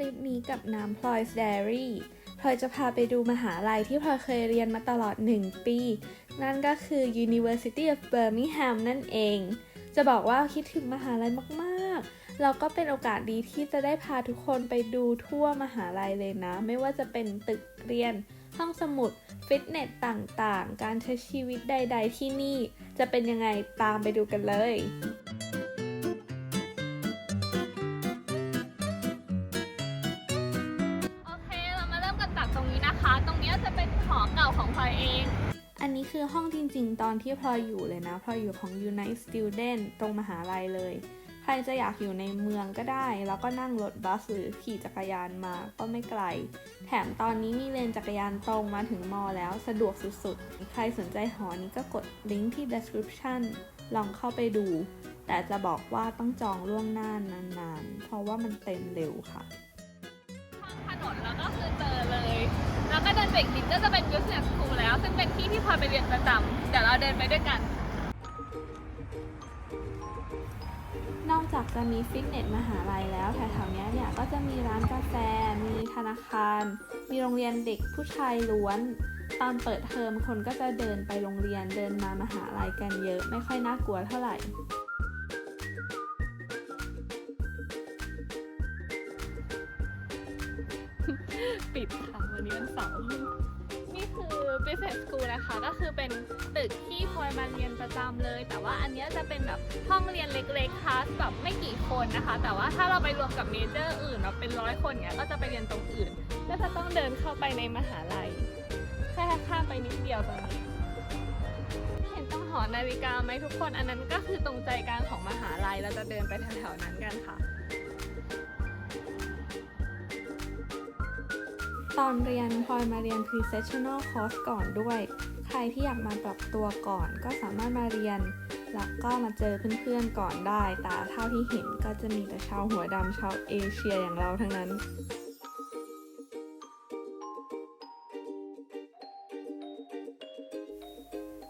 ลิปนี้กับน้ำพลอยส Diary พลอยจะพาไปดูมหาลัยที่พลอยเคยเรียนมาตลอด 1 ปี นั่นก็คือ University of Birmingham นั่นเอง จะบอกว่าคิดถึงมหาลัยมากๆ แล้วก็เป็นโอกาสดีที่จะได้พาทุกคนไปดูทั่วมหาลัยเลยนะ ไม่ว่าจะเป็นตึกเรียน ห้องสมุด ฟิตเนสต่างๆ การใช้ชีวิตใด ๆ ที่นี่ จะเป็นยังไงตามไปดูกันเลย นี้คือห้องจริงๆ ตอนที่พลอยอยู่เลยนะ พลอยอยู่ของ Unite Student ตรงมหาลัยเลย ใครจะอยากอยู่ในเมืองก็ได้ แล้วก็นั่งรถบัสหรือขี่จักรยานมาก็ไม่ไกล แถมตอนนี้มีเลนจักรยานตรงมาถึงมอแล้วสะดวกสุดๆ ใครสนใจหอนี้ก็กดลิงก์ที่ description ลองเข้าไปดู แต่จะบอกว่าต้องจองล่วงหน้านานๆ เพราะว่ามันเต็มเร็วค่ะ แล้วก็เดินไปอีกนิดก็จะเป็น business school แล้ว ซึ่งเป็นที่ที่พลอยไปเรียนประจำเดี๋ยวเราเดินไปด้วยกัน นอกจากจะมีฟิตเนสมหาลัยแล้วแถวๆเนี้ยเนี่ยก็จะมีร้านกาแฟ มีธนาคาร มีโรงเรียนเด็กผู้ชายล้วน ตอนเปิดเทอมคนก็จะเดินไปโรงเรียนเดินมามหาลัยกันเยอะ ไม่ค่อยน่ากลัวเท่าไหร่ นะคะ ก็คือเป็นตึกที่พลอยมาเรียนประจำเลย แต่ว่าอันเนี้ยจะเป็นแบบห้องเรียนเล็กๆคลาสแบบไม่กี่คนนะคะ แต่ว่าถ้าเราไปรวมกับเมเจอร์อื่นแบบเป็นร้อยคนเนี้ยก็จะไปเรียนตรงอื่น ก็จะต้องเดินเข้าไปในมหาลัยแค่ข้ามไปนิดเดียวตรงนี้เห็นต้องหอนาฬิกาไหมทุกคนอันนั้นก็คือตรงใจกลางของมหาลัยเราจะเดินไปแถวๆนั้นกันค่ะ ตอนเรียนพลอยมาเรียน pre-sessional course ก่อนด้วย ใครที่อยากมาปรับตัวก่อนก็สามารถมาเรียน แล้วก็มาเจอเพื่อนๆก่อนได้ แต่เท่าที่เห็นก็จะมีแต่ชาวหัวดำชาวเอเชียอย่างเราทั้งนั้น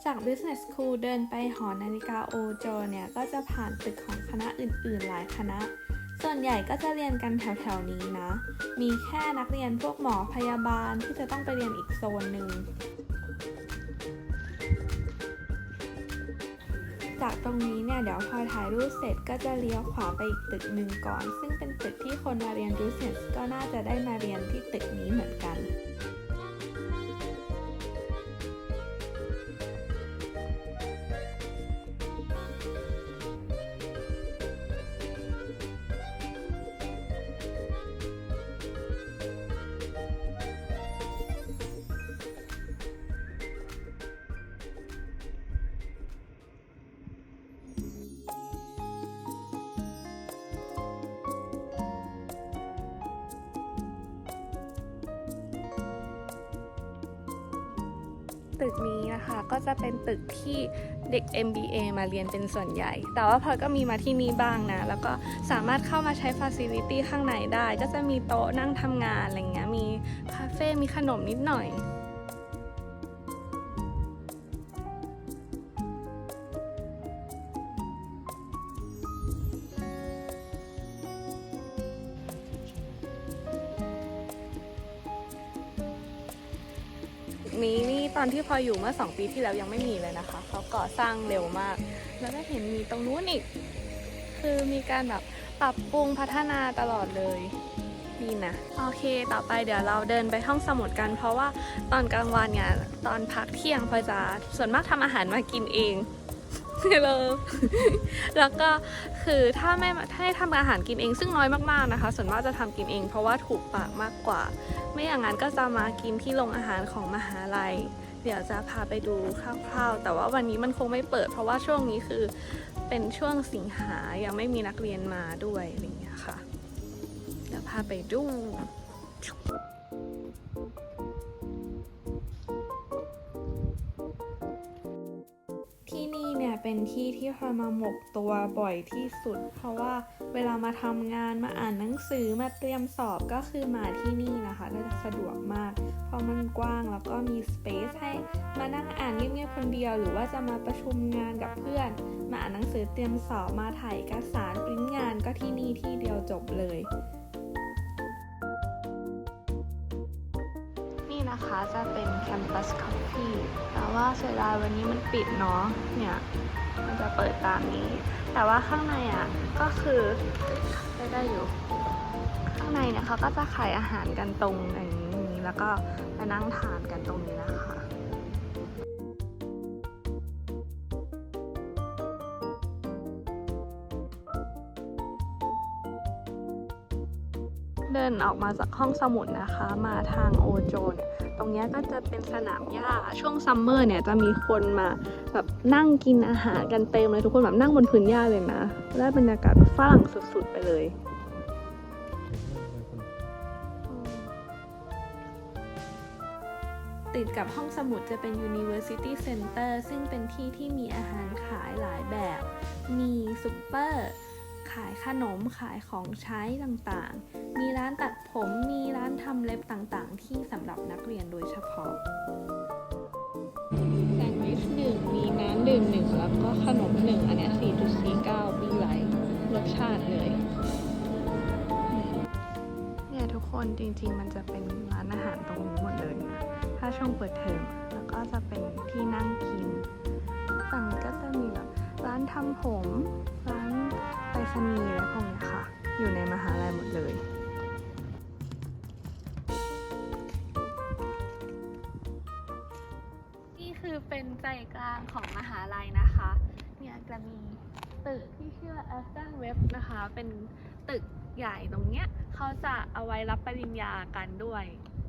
จาก Business School เดินไปหอนาฬิกาโอโจเนี่ย ก็จะผ่านตึกของคณะอื่นๆ หลายคณะ ส่วนใหญ่ก็จะเรียนกันแถวๆนี้นะ มีแค่นักเรียนพวกหมอพยาบาลที่จะต้องไปเรียนอีกโซนหนึ่ง จากตรงนี้เนี่ยเดี๋ยวพอถ่ายรูปเสร็จก็จะเลี้ยวขวาไปอีกตึกหนึ่งก่อน ซึ่งเป็นตึกที่คนมาเรียน Business ก็น่าจะได้มาเรียนที่ตึกนี้เหมือนกัน ตึกนี้นะคะ ก็จะเป็นตึกที่เด็ก MBA มาเรียนเป็นส่วนใหญ่ แต่ว่าพอก็มีมาที่นี่บ้างนะ แล้วก็สามารถเข้ามาใช้ฟ a ซิลิตี้ข้างในได้ ก็จะมีโต๊ะนั่งทำงานอะไรเงี้ย มีคาเฟ่ มีขนมนิดหน่อย นี้นี่ตอนที่พออยู่เมื่อ 2 ปีที่แล้วยังไม่มีเลยนะคะ เขาก่อสร้างเร็วมาก แล้วก็เห็นมีตรงนู้นอีก คือมีการแบบปรับปรุงพัฒนาตลอดเลยนี่นะโอเค ต่อไปเดี๋ยวเราเดินไปห้องสมุดกัน เพราะว่าตอนกลางวันเนี่ยตอนพักเที่ยงพอจะส่วนมากทำอาหารมากินเอง เลยแล้วก็คือถ้าไม่ถ้าให้ทำอาหารกินเองซึ่งน้อยมากๆนะคะ ส่วนมากจะทำกินเอง เพราะว่าถูกปากมากกว่า ไม่อย่างนั้นก็จะมากินที่โรงอาหารของมหาลัย เดี๋ยวจะพาไปดูคร่าวๆ แต่ว่าวันนี้มันคงไม่เปิด เพราะว่าช่วงนี้คือเป็นช่วงสิงหายังไม่มีนักเรียนมาด้วยอะไรอย่างเงี้ยค่ะเดี๋ยวพาไปดู เป็นที่ที่พอยมาหมกตัวบ่อยที่สุด เพราะว่าเวลามาทำงานมาอ่านหนังสือมาเตรียมสอบก็คือมาที่นี่นะคะก็จะสะดวกมาก เพราะมันกว้างแล้วก็มีสเปซให้มานั่งอ่านเงียบๆคนเดียว หรือว่าจะมาประชุมงานกับเพื่อน มาอ่านหนังสือเตรียมสอบมาถ่ายเอกสารปริ้นงานก็ที่นี่ที่เดียวจบเลย นะคะจะเป็นแคมปัสคอฟฟี่แต่ว่าเสียดายวันนี้มันปิดเนาะเนี่ย มันจะเปิดตามนี้ แต่ว่าข้างในอะก็คือได้ได้อยู่ ข้างในเนี่ยเขาก็จะขายอาหารกันตรงอย่างนี้แล้วก็มานั่งทานกันตรงนี้นะคะเดินออกมาจากห้องสมุดนะคะ มาทางโอโจเนี่ย ตรงนี้ก็จะเป็นสนามหญ้าช่วงซัมเมอร์เนี่ยจะมีคนมาแบบนั่งกินอาหารกันเต็มเลยทุกคนแบบนั่งบนพื้นหญ้าเลยนะได้บรรยากาศฝรั่งสุดๆไปเลยติดกับห้องสมุดจะเป็น University Center ซึ่งเป็นที่ที่มีอาหารขายหลายแบบ มีซุปเปอร์ ขายขนม ขายของใช้ต่างๆ มีร้านตัดผม มีร้านทำเล็บต่างๆ ที่สำหรับนักเรียนโดยเฉพาะ แซนด์วิชหนึ่งมีน้ำดื่มหนึ่งแล้วก็ขนมหนึ่งอันเนี้สี่จุดสี่เก้ามีหลายรสชาติเลย เนี่ยทุกคนจริงๆ มันจะเป็นร้านอาหารตรงนี้หมดเลยนะถ้าช่วงเปิดเทอมแล้วก็จะเป็นที่นั่งกิน ฝั่งนี้ก็จะมีแบบร้านทำผม ร้านไปรษณีย์อะไรพวกเนี้ยค่ะ อยู่ในมหาลัยหมดเลย ใจกลางของมหาลัยนะคะ เนี่ยจะมีตึกที่ชื่อว่า Aston Web นะคะ เป็นตึกใหญ่ตรงเนี้ยเขาจะเอาไว้รับปริญญากันด้วย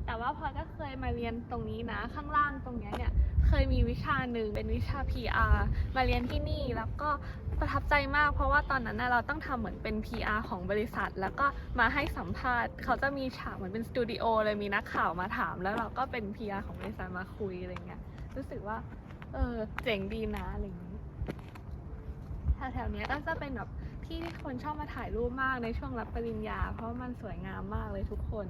แต่ว่าพอยก็เคยมาเรียนตรงนี้นะ ข้างล่างตรงเนี้ยเนี่ยเคยมีวิชาหนึ่งเป็นวิชา PR มาเรียนที่นี่แล้วก็ประทับใจมาก เพราะว่าตอนนั้นนะเราต้องทำเหมือนเป็น PR ของบริษัท แล้วก็มาให้สัมภาษณ์ เขาจะมีฉากเหมือนเป็นสตูดิโอเลยมีนักข่าวมาถาม แล้วเราก็เป็น PR ของบริษัทมาคุยอะไรเงี้ยรู้สึกว่า เออ เจ๋งดีนะอะไรอย่างนี้แถวๆนี้ก็จะเป็นแบบที่ที่คนชอบมาถ่ายรูปมากในช่วงรับปริญญา เพราะมันสวยงามมากเลยทุกคน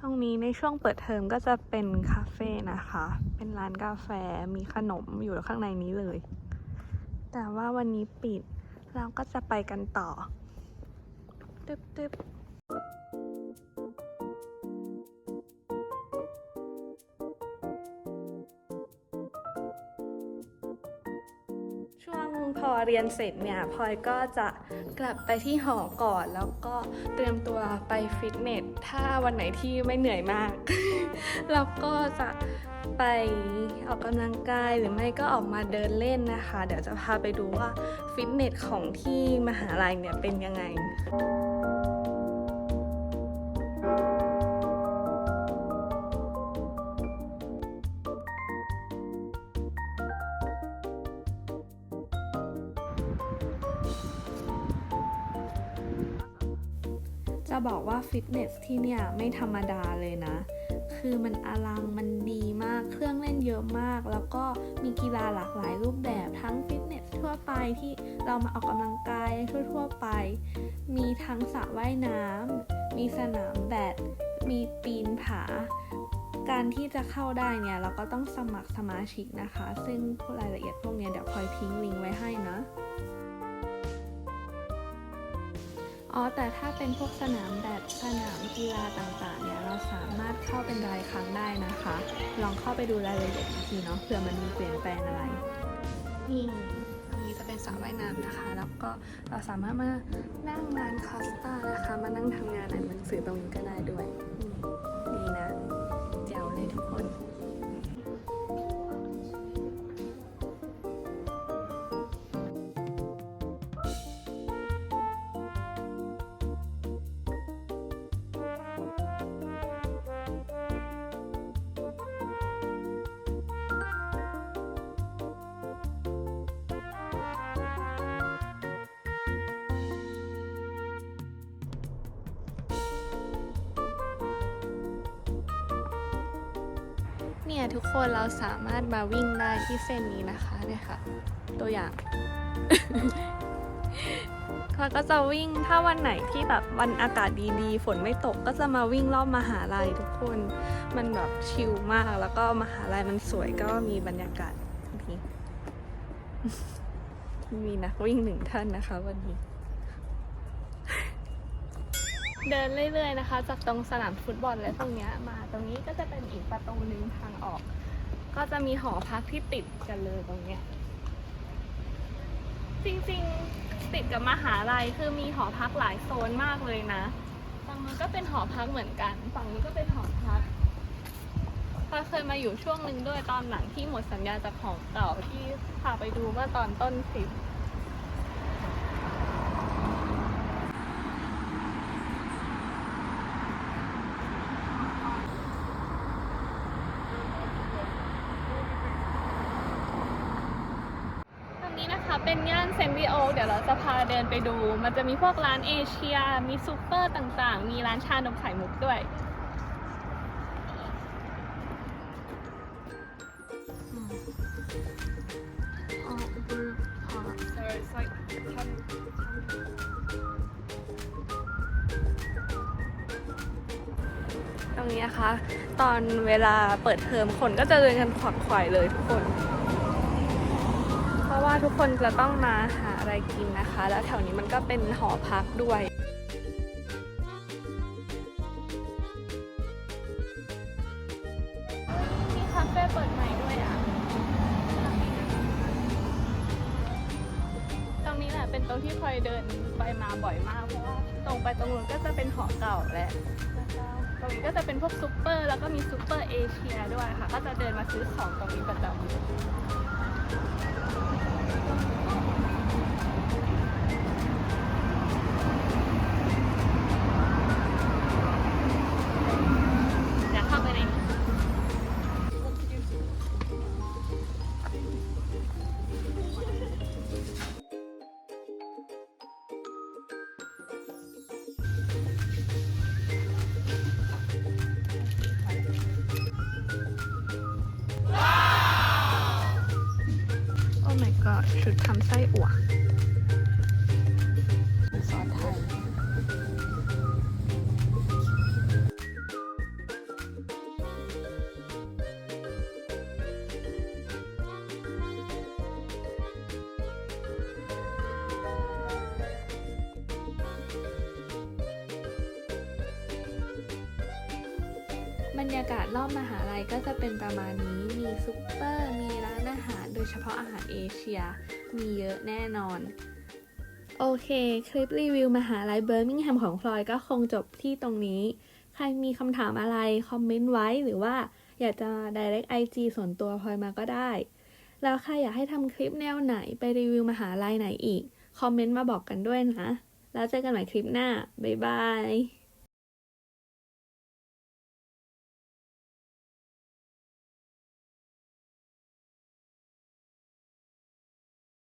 ตรงนี้ในช่วงเปิดเทอมก็จะเป็นคาเฟ่นะคะ เป็นร้านกาแฟมีขนมอยู่ข้างในนี้เลย แต่ว่าวันนี้ปิดเราก็จะไปกันต่อตึ๊บตึ๊บ อเรียนเสร็จเนี่ยพลอยก็จะกลับไปที่หอก่อน แล้วก็เตรียมตัวไปฟิตเนส ถ้าวันไหนที่ไม่เหนื่อยมาก แล้วก็จะไปออกกำลังกายหรือไม่ก็ออกมาเดินเล่นนะคะ เดี๋ยวจะพาไปดูว่าฟิตเนสของที่มหาลัยเนี่ยเป็นยังไง จะบอกว่าฟิตเนสที่เนี่ยไม่ธรรมดาเลยนะ คือมันอลังมันดีมาก เครื่องเล่นเยอะมาก แล้วก็มีกีฬาหลากหลายรูปแบบทั้งฟิตเนสทั่วไปที่เรามาออกกำลังกายทั่วๆไป มีทั้งสระว่ายน้ำ มีสนามแบด มีปีนผา การที่จะเข้าได้เนี่ยเราก็ต้องสมัครสมาชิกนะคะ ซึ่งรายละเอียดพวกเนี้ยเดี๋ยวพลอยทิ้งลิงก์ไว้ให้นะ อ๋อ แต่ถ้าเป็นพวกสนามแบดสนามกีฬาต่างๆเนี่ยเราสามารถเข้าเป็นรายครั้งได้นะคะ ลองเข้าไปดูรายละเอียดอีกทีเนาะเผื่อมันมีเปลี่ยนแปลงอะไรนี่ตรงนี้จะเป็นสระว่ายน้ำนะคะ แล้วก็เราสามารถมานั่งร้านคอสตานะคะ มานั่งทำงานอ่านหนังสือตรงนี้ก็ได้ด้วย เนี่ยทุกคนเราสามารถมาวิ่งได้ที่เส้นนี้นะคะเนี่ยค่ะ ตัวอย่างเขาก็จะวิ่งถ้าวันไหนที่แบบวันอากาศดีๆ ฝนไม่ตกก็จะมาวิ่งรอบมหาลัยทุกคน มันแบบชิลมากแล้วก็มหาลัยมันสวยก็มีบรรยากาศดีมีนักวิ่งหนึ่งท่านนะคะวันนี้ เดินเรื่อยๆนะคะ จากตรงสนามฟุตบอลและตรงเนี้ยมา ตรงนี้ก็จะเป็นอีกประตูหนึ่งทางออก ก็จะมีหอพักที่ติดกันเลยตรงเนี้ยจริงๆติดกับมหาลัยคือมีหอพักหลายโซนมากเลยนะฝั่งนู้นก็เป็นหอพักเหมือนกัน ฝั่งนี้ก็เป็นหอพักพลอเคยมาอยู่ช่วงหนึ่งด้วยตอนหลังที่หมดสัญญาจากหอเก่าที่พาไปดูเมื่อตอนต้นคลิป ตรงนี้นะคะเป็นย่านเซนต์วีโอคเดี๋ยวเรา จะพาเดินไปดู มันจะมีพวกร้านเอเชีย มีซูเปอร์ต่างๆ มีร้านชานมไข่มุกด้วย So it's like ตรงนี้นะคะ ตอนเวลาเปิดเทอมคนก็จะเดินกันขวักไขว่เลยทุกคน ราะว่าทุกคนจะต้องมาหาอะไรกินนะคะ แล้วแถวนี้มันก็เป็นหอพักด้วยมีคาเฟ่เปิดใหม่ด้วยอะ ตรงนี้แหละเป็นตรงที่พลอยเดินไปมาบ่อยมาก เพราะว่าตรงไปตรงนู้นก็จะเป็นหอเก่าแหละตรงนี้ก็จะเป็นพวกซูเปอร์ แล้วก็มีซูเปอร์เอเชียด้วยค่ะ ก็จะเดินมาซื้อของตรงนี้ประจำ どうも。 โอ้ my god ชุดทำไส้อั่วซอสไทยบรรยากาศรอบมหาลัยก็จะเป็นประมาณนี้ มีซุปเปอร์ มี ยเฉพาะอาหารเอเชีย มีเยอะแน่นอน โอเค คลิปรีวิวมหาลัยเบอร์มิงแฮมของพลอยก็คงจบที่ตรงนี้ ใครมีคำถามอะไร คอมเมนต์ไว้หรือว่าอยากจะ direct IG ส่วนตัวพลอยมาก็ได้ แล้วใครอยากให้ทำคลิปแนวไหนไปรีวิวมหาลัยไหนอีก คอมเมนต์มาบอกกันด้วยนะ แล้วเจอกันใหม่คลิปหน้า บ๊ายบาย